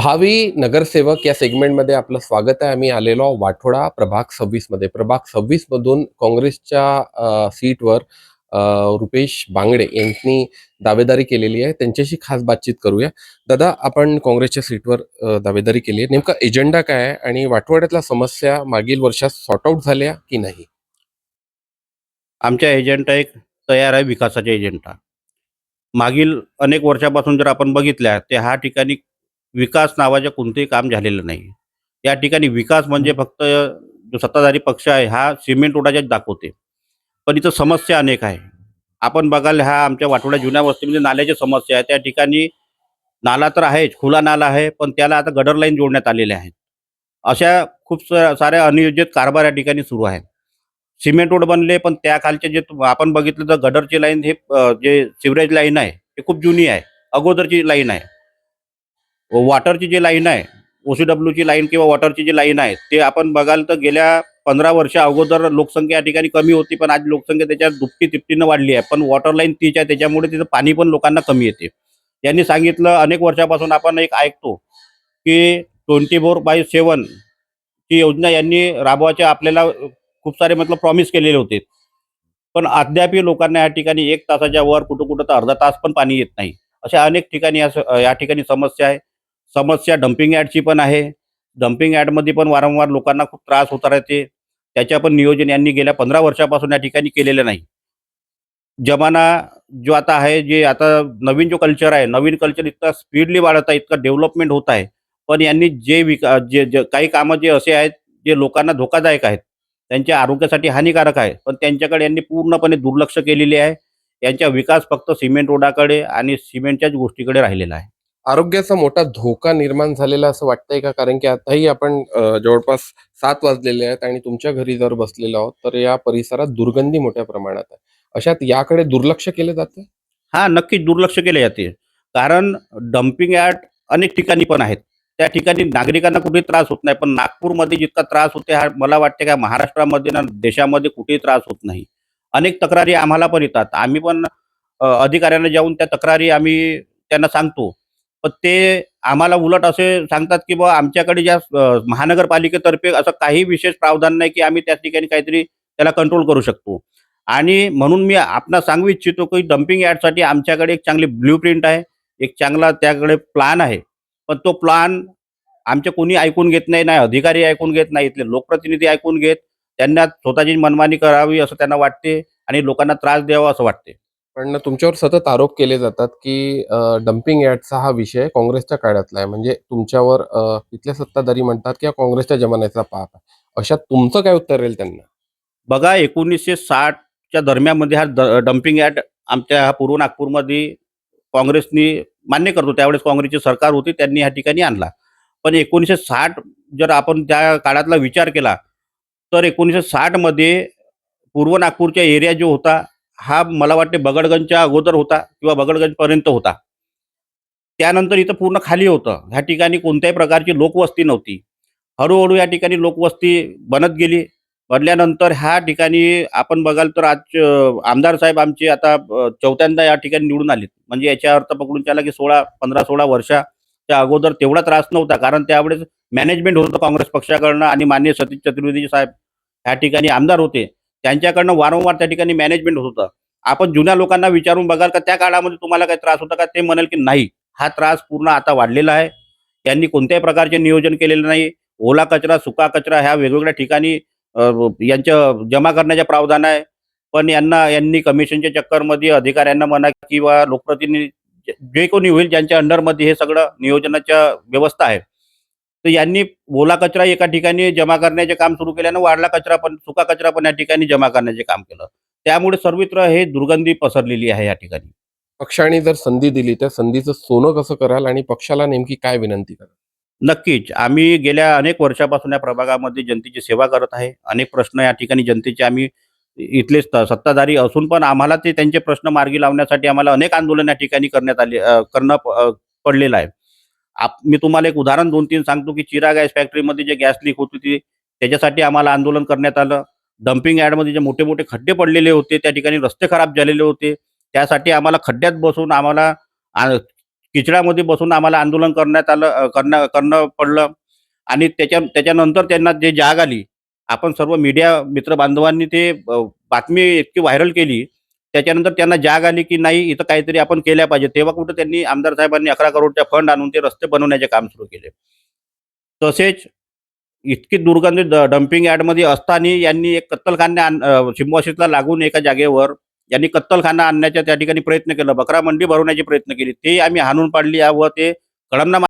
भावी नगरसेवक या सेगमेंटमध्ये आपलं स्वागत आहे. आम्ही आलेलो वाठोडा प्रभाग सव्वीसमध्ये प्रभाग सव्वीस मधून काँग्रेसच्या सीटवर रुपेश बांगडे यांनी दावेदारी केलेली आहे. त्यांच्याशी खास बातचीत करूया. दादा आपण काँग्रेसच्या सीटवर दावेदारी केली आहे. नेमका एजेंडा काय आहे आणि वाठोड्यातल्या समस्या मागील वर्षात सॉर्ट आउट झाल्या की नाही? आमच्या एजेंडा एक तयार आहे विकासाचा एजेंडा. मागील अनेक वर्षापासून जर आपण बघितल्या ते ह्या ठिकाणी विकास नावाचे कोणतेही काम झालेलं नाही. या ठिकाणी विकास म्हणजे फक्त जो सत्ताधारी पक्ष आहे हा सिमेंट रोडाच्याच दाखवते. पण इथं समस्या अनेक आहे. आपण बघाल ह्या आमच्या वाटोड्या जुन्या वस्तीमध्ये नाल्याची समस्या आहे त्या ठिकाणी नाला तर आहेच खुला नाला आहे पण त्याला आता गडर लाईन जोडण्यात आलेल्या आहेत. अशा खूप सा- साऱ्या अनियोजित कारभार या ठिकाणी सुरू आहेत. सिमेंट रोड बनले पण त्या खालचे जे आपण बघितलं तर गडरची लाईन हे जे सिवरेज लाईन आहे ते खूप जुनी आहे. अगोदरची लाईन आहे. वॉटरची जी लाईन आहे ओसीडब्ल्यूची लाईन किंवा वॉटरची जी लाईन आहे ते आपण बघाल तर गेल्या पंधरा वर्ष अगोदर लोकसंख्या या ठिकाणी कमी होती पण आज लोकसंख्या त्याच्यात दुपटी तिपटीनं वाढली आहे. पण वॉटर लाईन तीच आहे त्याच्यामुळे तिथं पाणी पण लोकांना कमी येते. यांनी सांगितलं अनेक वर्षापासून आपण एक ऐकतो की ट्वेंटी फोर बाय सेवन ची योजना यांनी राबवायचे आपल्याला खूप सारे मतलब प्रॉमिस केलेले होते. पण अद्यापही लोकांना या ठिकाणी एक तासाच्या वर कुठं कुठं तर अर्धा तास पण पाणी येत नाही. अशा अनेक ठिकाणी या ठिकाणी समस्या आहे. समस्या डम्पिंग ॲडची पण आहे. डम्पिंग ॲडमध्ये पण वारंवार लोकांना खूप त्रास होता राहते. त्याच्या पण नियोजन यांनी गेल्या पंधरा वर्षापासून या ठिकाणी केलेलं नाही. जमाना जो आता आहे जे आता नवीन जो कल्चर आहे नवीन कल्चर इतका स्पीडली वाढत आहे इतकं डेव्हलपमेंट होत आहे. पण यांनी जे विका जे जे काही कामं जे असे आहेत जे लोकांना धोकादायक आहेत त्यांच्या आरोग्यासाठी हानिकारक आहे. पण त्यांच्याकडे यांनी पूर्णपणे दुर्लक्ष केलेले आहे. यांचा विकास फक्त सिमेंट रोडाकडे आणि सिमेंटच्याच गोष्टीकडे राहिलेला आहे. आरोग्याचा मोठा धोका निर्माण झालेला असं वाटतंय का? कारण की आताही आपण जवळपास सात वाजलेले आहेत आणि तुमच्या घरी जर बसलेलो आहोत तर या परिसरात दुर्गंधी मोठ्या प्रमाणात आहे. अशात याकडे दुर्लक्ष केलं जाते हा नक्कीच दुर्लक्ष केले जाते कारण डम्पिंग यार्ड अनेक ठिकाणी पण आहेत. त्या ठिकाणी नागरिकांना कुठेही त्रास होत नाही. पण नागपूरमध्ये जितका त्रास होते हा मला वाटते का महाराष्ट्रामध्ये ना देशामध्ये कुठेही त्रास होत नाही. अनेक तक्रारी आम्हाला पण येतात. आम्ही पण अधिकाऱ्यांना जाऊन त्या तक्रारी आम्ही त्यांना सांगतो. पण ते आम्हाला उलट असे सांगतात की बा आमच्याकडे ज्या महानगरपालिकेतर्फे असं काही विशेष प्रावधान नाही की आम्ही त्या ठिकाणी काहीतरी त्याला कंट्रोल करू शकतो. आणि म्हणून मी आपणास सांगू इच्छितो की डम्पिंग यार्डसाठी आमच्याकडे एक चांगली ब्ल्यू प्रिंट आहे एक चांगला त्याकडे प्लान आहे. पण तो प्लान आमचे कोणी ऐकून घेत नाही नाही अधिकारी ऐकून घेत नाही इथले लोकप्रतिनिधी ऐकून घेत त्यांना स्वतःची मनमानी करावी असं त्यांना वाटते आणि लोकांना त्रास द्यावा असं वाटते. पण तुमच्यावर सतत आरोप केले जातात की डम्पिंग ॲडचा हा विषय काँग्रेसच्या काळातला आहे. म्हणजे तुमच्यावर अ, इथले सत्ताधारी म्हणतात की हा काँग्रेसच्या जमान्याचा पाप आहे. अशा तुमचं काय उत्तर राहील त्यांना? बघा एकोणीसशे साठच्या दरम्यानमध्ये हा ड डम्पिंग ॲट आमच्या ह्या पूर्व नागपूरमध्ये काँग्रेसनी मान्य करतो. त्यावेळेस काँग्रेसची सरकार होती त्यांनी ह्या ठिकाणी आणला. पण एकोणीसशे साठ जर आपण त्या काळातला विचार केला तर एकोणीसशे साठमध्ये पूर्व नागपूरच्या एरिया जो होता हा मला वाटते बगडगंजच्या अगोदर होता किंवा बगडगंजपर्यंत होता. त्यानंतर इथं पूर्ण खाली होतं. ह्या ठिकाणी कोणत्याही प्रकारची लोकवस्ती नव्हती. हळूहळू या ठिकाणी लोकवस्ती बनत गेली. बनल्यानंतर ह्या ठिकाणी आपण बघाल तर आज आमदार साहेब आमचे आता चौथ्यांदा या ठिकाणी निवडून आलेत. म्हणजे याच्या अर्थ पकडून त्याला की सोळा पंधरा सोळा वर्षाच्या अगोदर तेवढा त्रास नव्हता. कारण त्यावेळेस मॅनेजमेंट होतं काँग्रेस पक्षाकडनं आणि मान्य सतीश चतुर्वेदी साहेब ह्या ठिकाणी आमदार होते. त्यांच्याकडनं वारंवार त्या ठिकाणी मॅनेजमेंट होतं आपण जुन्या लोकांना विचारून बघाल का त्या काळामध्ये तुम्हाला काही त्रास होता का? ते म्हणाल की नाही. हा त्रास पूर्ण आता वाढलेला आहे. त्यांनी कोणत्याही प्रकारचे नियोजन केलेलं नाही. ओला कचरा सुका कचरा ह्या वेगवेगळ्या ठिकाणी यांच्या यांचं जमा करण्याचे प्रावधान आहे. पण यांना यांनी कमिशनच्या चक्करमध्ये अधिकाऱ्यांना म्हणा किंवा लोकप्रतिनिधी जे- जे कोणी होईल ज्यांच्या अंडरमध्ये हे सगळं नियोजनाच्या व्यवस्था आहे. तर यांनी ओला कचरा एका ठिकाणी जमा करण्याचे काम सुरू केल्यानं वाढला कचरा पण सुका कचरा पण या ठिकाणी जमा करण्याचे काम केलं. त्यामुळे सर्वत्र हे दुर्गंधी पसरलेली आहे या ठिकाणी. पक्षाने जर संधी दिली त्या संधीचं सोनं कसं कराल आणि पक्षाला नेमकी काय विनंती कराल? नक्कीच. आम्ही गेल्या अनेक वर्षापासून या प्रभागामध्ये जनतेची सेवा करत आहे. अनेक प्रश्न या ठिकाणी जनतेचे आम्ही इथले सत्ताधारी असून पण आम्हाला ते त्यांचे प्रश्न मार्गी लावण्यासाठी आम्हाला अनेक आंदोलन या ठिकाणी करण्यात आले करणं पडलेलं आहे. आप मी तुम्हाला एक उदाहरण दोन तीन सांगतो की चिरा गॅस फॅक्टरीमध्ये जे गॅस लीक होत होती त्याच्यासाठी आम्हाला आंदोलन करण्यात आलं. डम्पिंग यार्डमध्ये जे मोठे मोठे खड्डे पडलेले होते त्या ठिकाणी रस्ते खराब झालेले होते. त्यासाठी आम्हाला खड्ड्यात बसून आम्हाला किचड्यामध्ये बसून आम्हाला आंदोलन करण्यात आलं करणं करणं पडलं. आणि त्याच्या त्याच्यानंतर त्यांना जे जाग आली आपण सर्व मीडिया मित्र बांधवांनी ते बातमी इतकी व्हायरल केली त्याच्यानंतर त्यांना जाग आली की नाही इथं काहीतरी आपण केल्या पाहिजे. तेव्हा कुठं त्यांनी आमदार साहेबांनी अकरा करोडच्या फंड आणून ते रस्ते बनवण्याचे काम सुरू केले. तसेच इतकी दुर्गंधी डम्पिंग यार्डमध्ये असताना यांनी एक कत्तलखाना आण- लागून एका जागेवर यांनी कत्तलखाना आणण्याचा त्या ठिकाणी प्रयत्न केला. बकरा मंडी भरवण्याचे प्रयत्न केले. ते आम्ही हाणून पाडली व ते कळमना